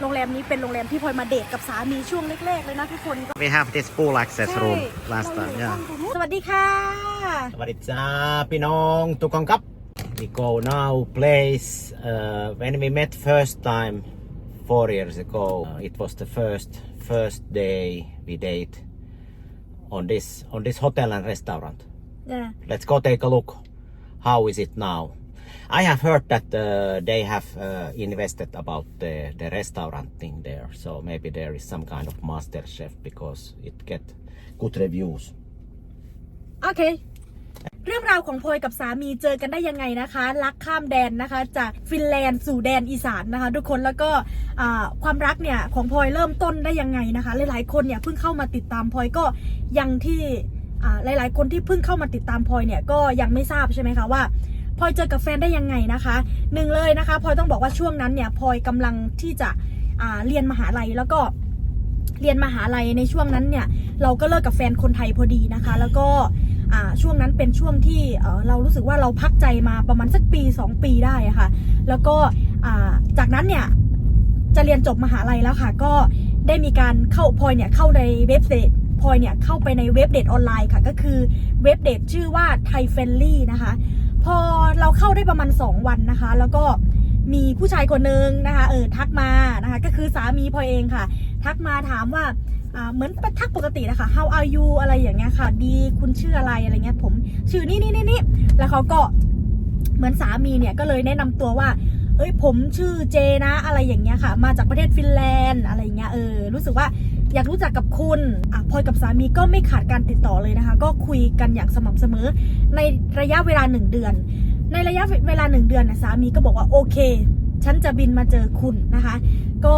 โรงแรมนี้เป็นโรงแรมที่พลอยมาเดทกับสามีช่วงแรกๆเลยนะทุกคนก็ We have this full access room last time. Yeah. สวัสดีค่ะ สวัสดีจ้าพี่น้องทุกคนครับ We go now place uh, when we met first time four years ago. Uh, it was the first first day we date on this on this hotel and restaurant. Yeah. Let's go take a look. How is it now? I have heard that uh, they have uh, invested about the, the restaurant thing there. So maybe there is some kind of master chef because it get good reviews. โอเค เรื่องราวของพลอยกับสามีเจอกันได้ยังไงนะคะ รักข้ามแดนนะคะ จากฟินแลนด์สู่แดนอีสานนะคะ ทุกคนแล้วก็อ่าความรักเนี่ยของพลอยเริ่มต้นได้ยังไงนะคะ หลายๆคนเนี่ยเพิ่งเข้ามาติดตามพลอยก็ยังที่อ่าหลายๆ คนที่เพิ่งเข้ามาติดตามพลอยเนี่ยก็ยังไม่ทราบใช่ไหมคะว่า พลอยเจอกับแฟนได้ยังไงนะคะหนึ่งเลยนะคะพลอยต้องบอกว่าช่วงนั้นเนี่ยพลอยกำลังที่จะเรียนมหาลัยแล้วก็เรียนมหาลัยในช่วงนั้นเนี่ยเราก็เลิกกับแฟนคนไทยพอดีนะคะ แล้วก็ช่วงนั้นเป็นช่วงที่เรารู้สึกว่าเราพักใจมาประมาณสักปี 2 ปีได้ะค่ะ แล้วก็จากนั้นเนี่ยจะเรียนจบมหาลัยแล้วค่ะ ก็ได้มีการเข้าพลอยเนี่ยเข้าในเว็บเดทพลอยเนี่ยเข้าไปในเว็บเดทออนไลน์ค่ะ ก็คือเว็บเดทชื่อว่าไทยเฟนลี่นะคะ พอเราเข้าได้ประมาณ 2 วันนะคะ แล้วก็มีผู้ชายคนนึงนะคะเออทักมานะคะก็คือสามีพอเองค่ะ ทักมาถามว่าเหมือนทักปกตินะคะ how are you อะไรอย่างเงี้ยค่ะ ดีคุณชื่ออะไรอะไรเงี้ยผมชื่อนี่นี่นี่นี่แล้วเขาก็เหมือนสามีเนี่ยก็เลยแนะนำตัวว่า เอ้ยผมชื่อเจนะ อะไรอย่างเงี้ยค่ะ มาจากประเทศฟินแลนด์อะไรเงี้ยเออรู้สึกว่า อยากรู้จักกับคุณอะพลอยกับสามีก็ไม่ขาดการติดต่อเลยนะคะ ก็คุยกันอย่างสม่ำเสมอ ในระยะเวลาหนึ่งเดือน ในระยะเวลาหนึ่งเดือนนะสามีก็บอกว่าโอเค ฉันจะบินมาเจอคุณนะคะ ก็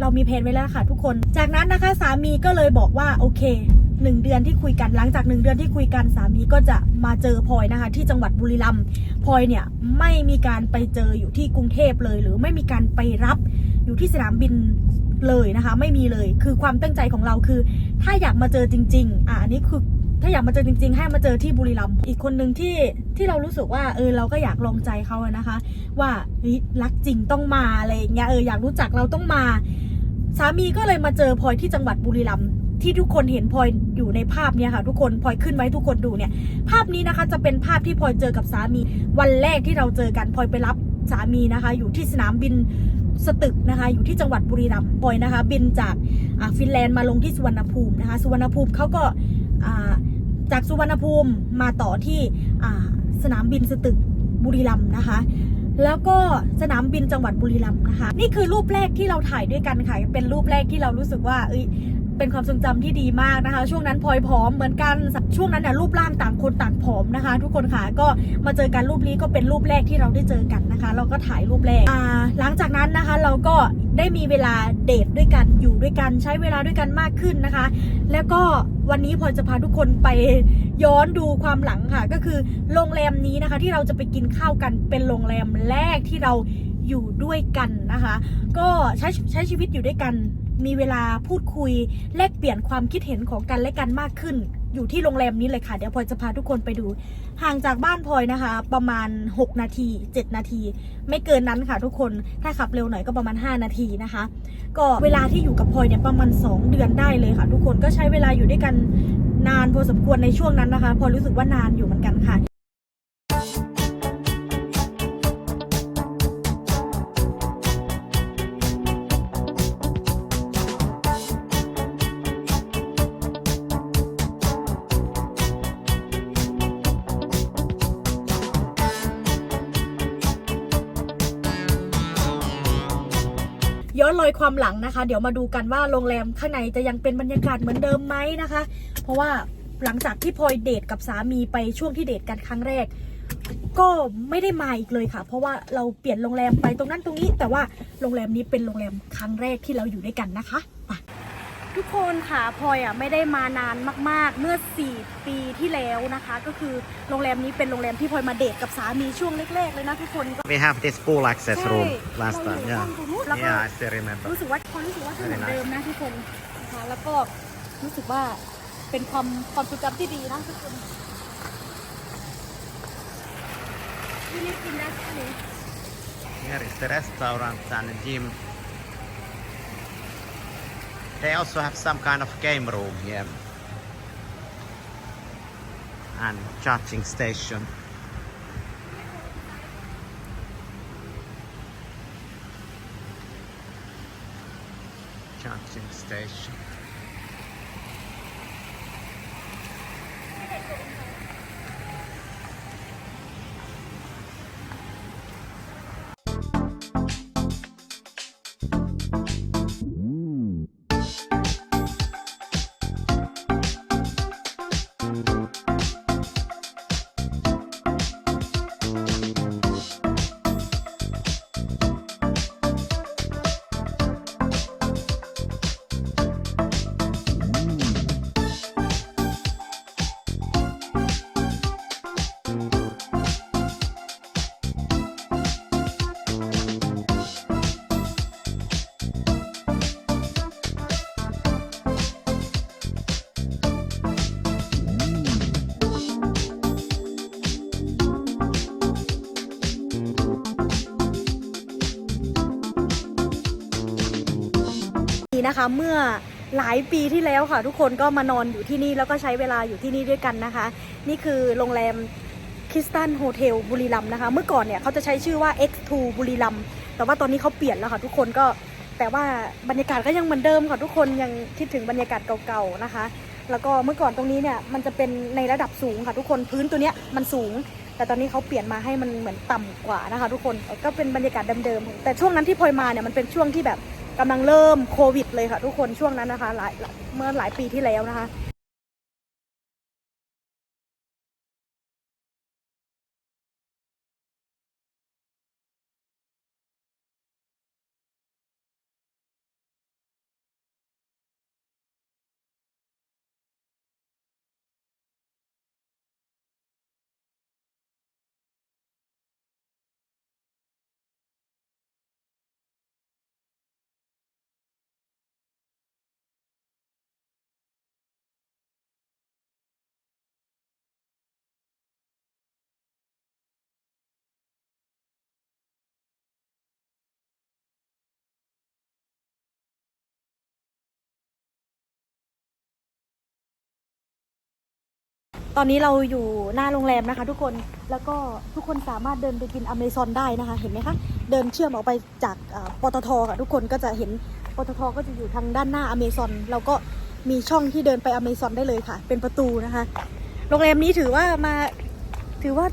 เรามีแผนไว้แล้วค่ะทุกคน จากนั้นนะคะสามีก็เลยบอกว่าโอเคหนึ่งเดือนที่คุยกันหลังจากหนึ่งเดือนที่คุยกันสามีก็จะมาเจอพลอยนะคะ ที่จังหวัดบุรีรัมย์พลอยเนี่ยไม่มีการไปเจออยู่ที่กรุงเทพเลย หรือไม่มีการไปรับอยู่ที่สนามบิน เลยนะคะ ไม่มีเลยคือความตั้งใจของเราคือ ถ้าอยากมาเจอจริง ๆ อะอันนี้คือถ้าอยากมาเจอจริงๆ ให้มาเจอที่บุรีรัมย์อีกคนหนึ่งที่ที่เรารู้สึกว่าเออเราก็อยากลองใจเขาอะนะคะ ว่าเฮ้ยรักจริงต้องมาอะไรอย่างเงี้ยเอออยากรู้จักเราต้องมา สามีก็เลยมาเจอพลอยที่จังหวัดบุรีรัมย์ที่ทุกคนเห็นพลอยอยู่ในภาพเนี้ยค่ะ ทุกคนพลอยขึ้นไว้ทุกคนดูเนี่ย ภาพนี้นะคะจะเป็นภาพที่พลอยเจอกับสามี วันแรกที่เราเจอกันพลอยไปรับสามีนะคะ อยู่ที่สนามบิน สตึกนะคะ อยู่ที่จังหวัดบุรีรัมย์พลอยนะคะ บินจากฟินแลนด์มาลงที่สุวรรณภูมินะคะ สุวรรณภูมิเขาก็าจากสุวรรณภูมิมาต่อที่สนามบินสตึกบุรีรัมย์นะคะ แล้วก็สนามบินจังหวัดบุรีรัมย์นะคะ นี่คือรูปแรกที่เราถ่ายด้วยกันค่ะ เป็นรูปแรกที่เรารู้สึกว่าเอ้ย เป็นความทรงจำที่ดีมากนะคะ ช่วงนั้นพลอยผอมเหมือนกันช่วงนั้นเนี่ยรูปร่างต่างคนต่างผอมนะคะ ทุกคนค่ะก็มาเจอกันรูปนี้ก็เป็นรูปแรกที่เราได้เจอกันนะคะ เราก็ถ่ายรูปแรกอ่าหลังจากนั้นนะคะเราก็ได้มีเวลาเดทด้วยกันอยู่ด้วยกันใช้เวลาด้วยกันมากขึ้นนะคะ แล้วก็วันนี้พลอยจะพาทุกคนไปย้อนดูความหลังค่ะ ก็คือโรงแรมนี้นะคะ ที่เราจะไปกินข้าวกันเป็นโรงแรมแรกที่เราอยู่ด้วยกันนะคะ ก็ใช้ใช้ชีวิตอยู่ด้วยกัน มีเวลาพูดคุยแลกเปลี่ยนความคิดเห็นของกันและกันมากขึ้น อยู่ที่โรงแรมนี้เลยค่ะ เดี๋ยวพลอยจะพาทุกคนไปดู ห่างจากบ้านพลอยนะคะ ประมาณ 6 นาที 7 นาที ไม่เกินนั้นค่ะทุกคนถ้าขับเร็วหน่อยก็ประมาณ 5 นาทีนะคะ ก็เวลาที่อยู่กับพลอยเนี่ยประมาณ 2 เดือนได้เลยค่ะ ทุกคนก็ใช้เวลาอยู่ด้วยกันนานพอสมควรในช่วงนั้นนะคะพลอยรู้สึกว่านานอยู่เหมือนกันค่ะ ย้อนรอยความหลังนะคะ เดี๋ยวมาดูกันว่าโรงแรมข้างในจะยังเป็นบรรยากาศเหมือนเดิมไหมนะคะ เพราะว่าหลังจากที่พลอยเดทกับสามีไปช่วงที่เดทกันครั้งแรก ก็ไม่ได้มาอีกเลยค่ะ เพราะว่าเราเปลี่ยนโรงแรมไปตรงนั้นตรงนี้ แต่ว่าโรงแรมนี้เป็นโรงแรมครั้งแรกที่เราอยู่ด้วยกันนะคะ ทุกคนค่ะพลอยอะไม่ได้มานานมากๆ เมื่อ 4 ปีที่แล้วนะคะ ก็คือโรงแรมนี้เป็นโรงแรมที่พลอยมาเดทกับสามีช่วงแรกๆเลยนะทุกคนก็ We have this full access ใช่ room last เราอ time. ยู่ห้ Yeah. องตรงนู้นแล้วก็ Yeah, I still remember. รู้สึกว่าความรู้สึกว่าถ้าเหมือนเดิมนะทุกคนนะคะแล้วก็รู้สึกว่าเป็นความความทรงจำที่ดีนะทุกคนที่นี่กินได้แค่นี้ Here is the restaurant and gym. They also have some kind of game room here and charging station. Charging station. นี่นะคะเมื่อหลายปีที่แล้วค่ะ ทุกคนก็มานอนอยู่ที่นี่แล้วก็ใช้เวลาอยู่ที่นี่ด้วยกันนะคะ นี่คือโรงแรม คริสตันโฮเทลบุรีรัมนะคะ เมื่อก่อนเนี่ยเขาจะใช้ชื่อว่า X2 บุรีรัมแต่ว่าตอนนี้เขาเปลี่ยนแล้วค่ะทุกคนก็แต่ว่าบรรยากาศก็ยังเหมือนเดิมค่ะทุกคนยังคิดถึงบรรยากาศเก่าๆนะคะ แล้วก็เมื่อก่อนตรงนี้เนี่ยมันจะเป็นในระดับสูงค่ะทุกคนพื้นตัวเนี้ยมันสูง แต่ตอนนี้เขาเปลี่ยนมาให้มันเหมือนต่ำกว่านะคะ ทุกคนก็เป็นบรรยากาศเดิมๆแต่ช่วงนั้นที่พลอยมาเนี่ยมันเป็นช่วงที่แบบกำลังเริ่มโควิดเลยค่ะทุกคนช่วงนั้นนะคะหลายเมื่อหลายปีที่แล้วนะคะ ตอนนี้เราอยู่หน้าโรงแรมนะคะ ทุกคน แล้วก็ทุกคนสามารถเดินไปกินอเมซอนได้นะคะ เห็นไหมคะ เดินเชื่อมออกไปจากปตทค่ะทุกคนก็จะเห็นปตทก็จะอยู่ทางด้านหน้าอเมซอนเราก็มีช่องที่เดินไปอเมซอนได้เลยค่ะ เป็นประตูนะคะ โรงแรมนี้ถือว่ามาถือว่า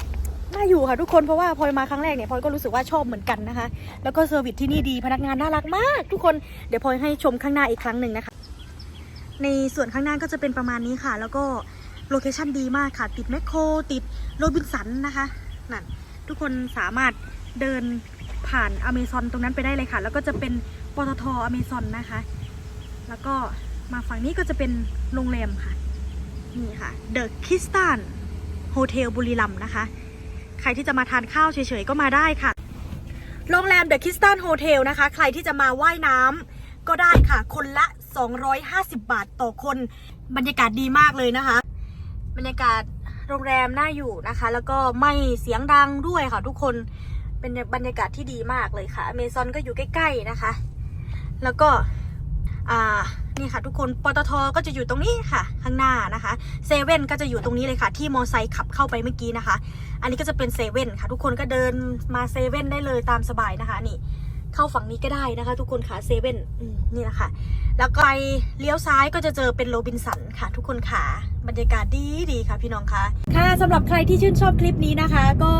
น่าอยู่ค่ะทุกคนเพราะว่าพลอยมาครั้งแรกเนี่ยพลอยก็รู้สึกว่าชอบเหมือนกันนะคะ แล้วก็เซอร์วิสที่นี่ดีพนักงานน่ารักมาก ทุกคนเดี๋ยวพลอยให้ชมข้างหน้าอีกครั้งหนึ่งนะคะ ในส่วนข้างหน้าก็จะเป็นประมาณนี้ค่ะ แล้วก็ โลเคชั่นดีมากค่ะ ติดแมคโคร ติดโรบินสันนะคะนั่นทุกคนสามารถเดินผ่านอเมซอนตรงนั้นไปได้เลยค่ะ แล้วก็จะเป็นปตทอเมซอนนะคะ แล้วก็มาฝั่งนี้ก็จะเป็นโรงแรมค่ะ นี่ค่ะ The k i s t a n Hotel บุรีรัมย์นะคะ ใครที่จะมาทานข้าวเฉยๆ ก็มาได้ค่ะ โรงแรม The k i s t a n Hotel นะคะ ใครที่จะมาว่ายน้ำก็ได้ค่ะ คนละ 250 บาทต่อคน บรรยากาศดีมากเลยนะคะ รรยากาศโรงแรมน่าอยู่นะคะ แล้วก็ไม่เสียงดังด้วยค่ะทุกคนเป็นบรรยากาศที่ดีมากเลยค่ะอเมซอนก็อยู่ใกล้ๆนะคะ แล้วก็อ่านี่ค่ะทุกคนปตทก็จะอยู่ตรงนี้ค่ะ ข้างหน้านะคะเซเว่นก็จะอยู่ตรงนี้เลยค่ะ ที่มอไซค์ขับเข้าไปเมื่อกี้นะคะ อันนี้ก็จะเป็นเซเว่นค่ะ ทุกคนก็เดินมาเซเว่นได้เลยตามสบายนะคะ นี่ เข้าฝั่งนี้ก็ได้นะคะ ทุกคนค่ะเซเว่นนี่แหละคะแล้วก็ไปเลี้ยวซ้ายก็จะเจอเป็นโรบินสันค่ะ ทุกคนค่ะบรรยากาศดีดีค่ะพี่น้องคะค่ะสำหรับใครที่ชื่นชอบคลิปนี้นะคะ ก็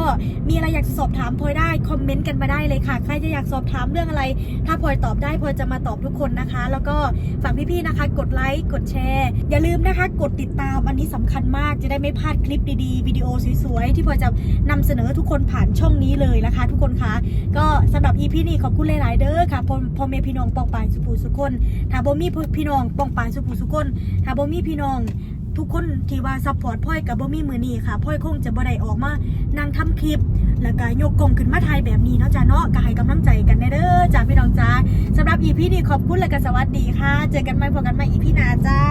มีอะไรอยากจะสอบถามพลอยได้คอมเมนต์กันมาได้เลยค่ะ ใครจะอยากสอบถามเรื่องอะไร ถ้าพลอยตอบได้พลอยจะมาตอบทุกคนนะคะ แล้วก็ฝากพี่ๆนะคะ กดไลค์กดแชร์ อย่าลืมนะคะ กดติดตามอันนี้สำคัญมากจะได้ไม่พลาดคลิปดีๆวิดีโอสวยๆที่พลอยจะนำเสนอทุกคนผ่านช่องนี้เลยนะคะ ทุกคนคะก็สำหรับ EP นี้ขอบคุณหลายๆเด้อค่ะพพ่อแม่พี่น้องปองปายสุภูสุคนถ้าบ่มีพี่น้องปองปายสุภูสุคนถ้าบ่มีพี่น้อง ทุกคนที่ว่าซัพพอร์ตพ่อยกับบ่มีมือนี่ค่ะพ่อยคงจะบ่ได้ออกมานั่งทำคลิป แล้วก็ยกกลงขึ้นมาไทยแบบนี้เนาะจ้าเนาะก็ให้กำลังใจกันแน่เด้อจ้าพี่น้องจ้าสำหรับ EP นี้ขอบคุณและก็สวัสดีค่ะ เจอกันใหม่พบกันใหม่อีพีหน้าจ้า